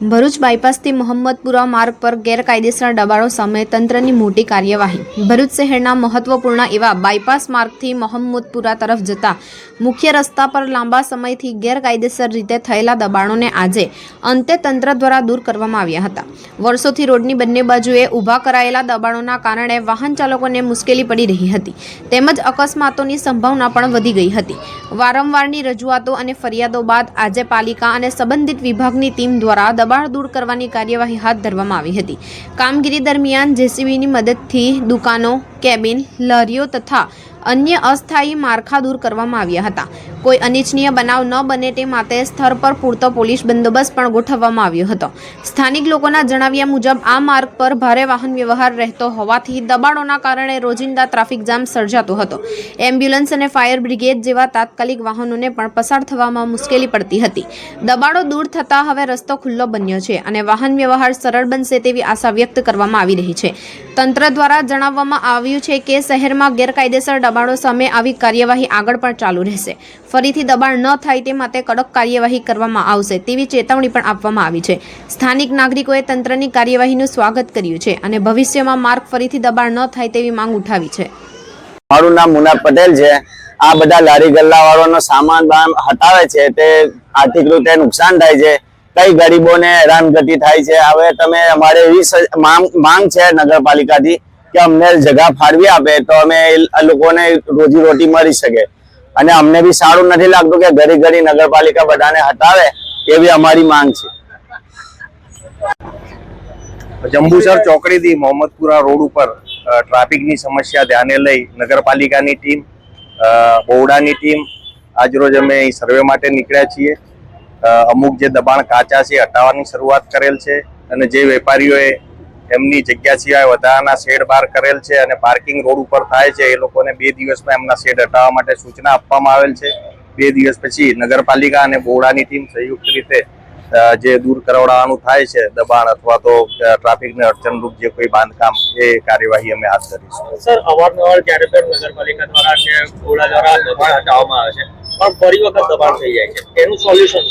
ભરૂચ બાયપાસથી મોહમ્મદપુરા માર્ગ પર ગેરકાયદેસર દબાણો સામે તંત્રની મોટી કાર્યવાહી. ભરૂચ શહેરના મહત્વપૂર્ણ એવા બાયપાસ માર્ગથી મોહમ્મદપુરા તરફ જતા મુખ્ય રસ્તા પર લાંબા સમયથી ગેરકાયદેસર રીતે થયેલા દબાણોને આજે અંતે તંત્ર દ્વારા દૂર કરવામાં આવ્યા હતા. વર્ષોથી રોડની બંને બાજુએ ઊભા કરાયેલા દબાણોના કારણે વાહન ચાલકોને મુશ્કેલી પડી રહી હતી. તેમજ અકસ્માતોની સંભાવના પણ વધી ગઈ હતી. વારંવારની રજૂઆતો અને ફરિયાદો બાદ આજે પાલિકા અને સંબંધિત વિભાગની ટીમ દ્વારા દબાણ દૂર કરવાની કાર્યવાહી હાથ ધરવામાં આવી હતી. કામગીરી દરમિયાન જેસીબીની મદદથી દુકાનો, કેબિન, લારીઓ તથા અન્ય અસ્થાયી માળખા દૂર કરવામાં આવ્યા હતા. કોઈ અનિચ્છનીય બનાવ ન બને તે માટે સ્થળ પર પૂરતો પોલીસ બંદોબસ્ત પણ ગોઠવવામાં આવ્યો હતો. સ્થાનિક લોકોના જણાવ્યા મુજબ, આ માર્ગ પર ભારે વાહન વ્યવહાર રહેતો હોવાથી દબાણોના કારણે રોજિંદા ટ્રાફિક જામ સર્જાતો હતો. એમ્બ્યુલન્સ અને ફાયર બ્રિગેડ જેવા તાત્કાલિક વાહનોને પણ પસાર થવામાં મુશ્કેલી પડતી હતી. દબાણો દૂર થતાં હવે રસ્તો ખુલ્લો બન્યો છે અને વાહન વ્યવહાર સરળ બનશે તેવી આશા વ્યક્ત કરવામાં આવી રહી છે. તંત્ર દ્વારા જણાવવામાં આવ્યું છે કે શહેરમાં ગેરકાયદેસર દબાણો સામે આવી કાર્યવાહી આગળ પણ ચાલુ રહેશે. ફરીથી દબાણ ન થાય તે માટે કડક કાર્યવાહી કરવામાં આવશે તેવી ચેતવણી પણ આપવામાં આવી છે. સ્થાનિક નાગરિકોએ તંત્રની કાર્યવાહીનું સ્વાગત કર્યું છે અને ભવિષ્યમાં માર્ગ ફરીથી દબાણ ન થાય તેવી માંગ ઉઠાવી છે. મારું નામ મુના પટેલ છે. આ બધા લારી ગલ્લા વાળાનો સામાન હટાવે છે તે આર્થિક રીતે નુકસાન થાય છે. કઈ ગરીબોને હેરાનગતિ થાય છે. હવે તમે અમારે એવી માંગ છે નગરપાલિકાથી કે અમને જગા ફાળવી આપે તો અમે લોકોને રોજી રોટી મળી શકે. અને અમને બી સારું નથી લાગતું કે ઘડી ઘડી નગરપાલિકા બધાને હટાવે એવી અમારી માંગ છે. જંબુસર ચોકડીથી મોહમ્મદપુરા રોડ ઉપર ટ્રાફિકની સમસ્યા ધ્યાને લઈ નગરપાલિકાની ટીમ અ, ટીમ આજરોજ અમે અહીં સર્વે માટે નીકળ્યા છીએ. અમુક જે દબાણ કાચા છે હટાવવાની શરૂઆત કરેલ છે અને જે વેપારીઓએ એમની જગ્યા સિવાય વધારાના શેડ બહાર કરેલ છે અને પાર્કિંગ રોડ ઉપર થાય છે. એ લોકોને બે દિવસમાં એમના શેડ હટાવવા માટે સૂચના આપવામાં આવેલ છે. બે દિવસ પછી નગરપાલિકા અને બોવડાની ટીમ સંયુક્ત રીતે જે દૂર કરાવડાવવાનું થાય છે, દબાણ અથવા તો ટ્રાફિકને અડચણરૂપ જે કોઈ બાંધકામ, એ કાર્યવાહી અમે હાથ ધરીશું. સર, અવારનવાર જ્યારે પણ નગરપાલિકા દ્વારા કે ઓલા દ્વારા દબાણ હટાવવામાં આવે છે પણ ફરી વખત દબાણ થઈ જાય છે. એનું સોલ્યુશન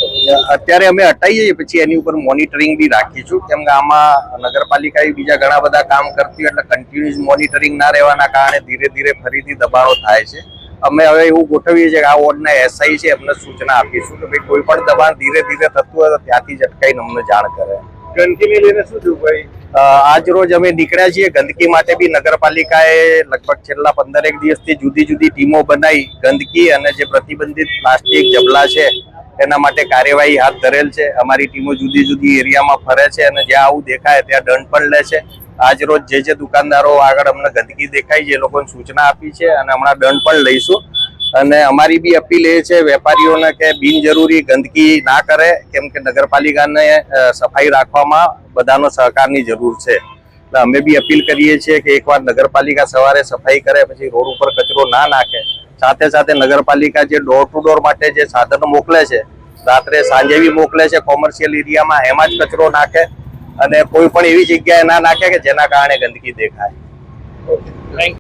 અત્યારે અમે હટાઈએ છીએ પછી એની ઉપર મોનિટરિંગ બી રાખીશું. કેમ કે આમાં નગરપાલિકાએ બીજા ઘણા બધા કામ કરતી હોય એટલે કન્ટિન્યુઅસ મોનિટરિંગ ના રહેવાના કારણે ધીરે ધીરે ફરીથી દબાણો થાય છે. અમે હવે એવું ગોઠવીએ છીએ કે આ વોર્ડના એસઆઈ છે એમને સૂચના આપીશું કે ભાઈ કોઈ પણ દબાણ ધીરે ધીરે થતું હોય તો ત્યાંથી જ અટકાઈને અમને જાણ કરે. ગંદકીને લઈને શું થયું ભાઈ? આજ રોજ અમે નીકળ્યા છીએ. ગંદકી માટે બી નગરપાલિકાએ લગભગ છેલ્લા પંદરેક દિવસથી જુદી જુદી ટીમો બનાવી ગંદકી અને જે પ્રતિબંધિત પ્લાસ્ટિક, જબલા છે, એના માટે કાર્યવાહી હાથ ધરેલ છે. અમારી ટીમો જુદી જુદી એરિયામાં ફરે છે અને જ્યાં આવું દેખાય ત્યાં દંડ પણ લે છે. આજ રોજ જે જે દુકાનદારો આગળ અમને ગંદકી દેખાય છે, એ લોકોને સૂચના આપી છે અને હમણાં દંડ પણ લઈશું. અને અમારી બી અપીલ એ છે, વેપારીઓને કે બિનજરૂરી ગંદકી ના કરે, કેમ કે નગરપાલિકાને સફાઈ રાખવામાં બધાનો સહકારની જરૂર છે. એટલે અમે બી અપીલ કરીએ છીએ કે એકવાર નગરપાલિકા સવારે સફાઈ કરે, પછી રોડ ઉપર કચરો ના નાખે. સાથે સાથે નગરપાલિકા જે ડોર ટુ ડોર માટે જે સાધનો મોકલે છે, રાત્રે સાંજે બી મોકલે છે કોમર્શિયલ એરિયામાં એમાં જ કચરો નાખે અને કોઈ પણ એવી જગ્યાએ ના નાખે કે જેના કારણે ગંદકી દેખાય.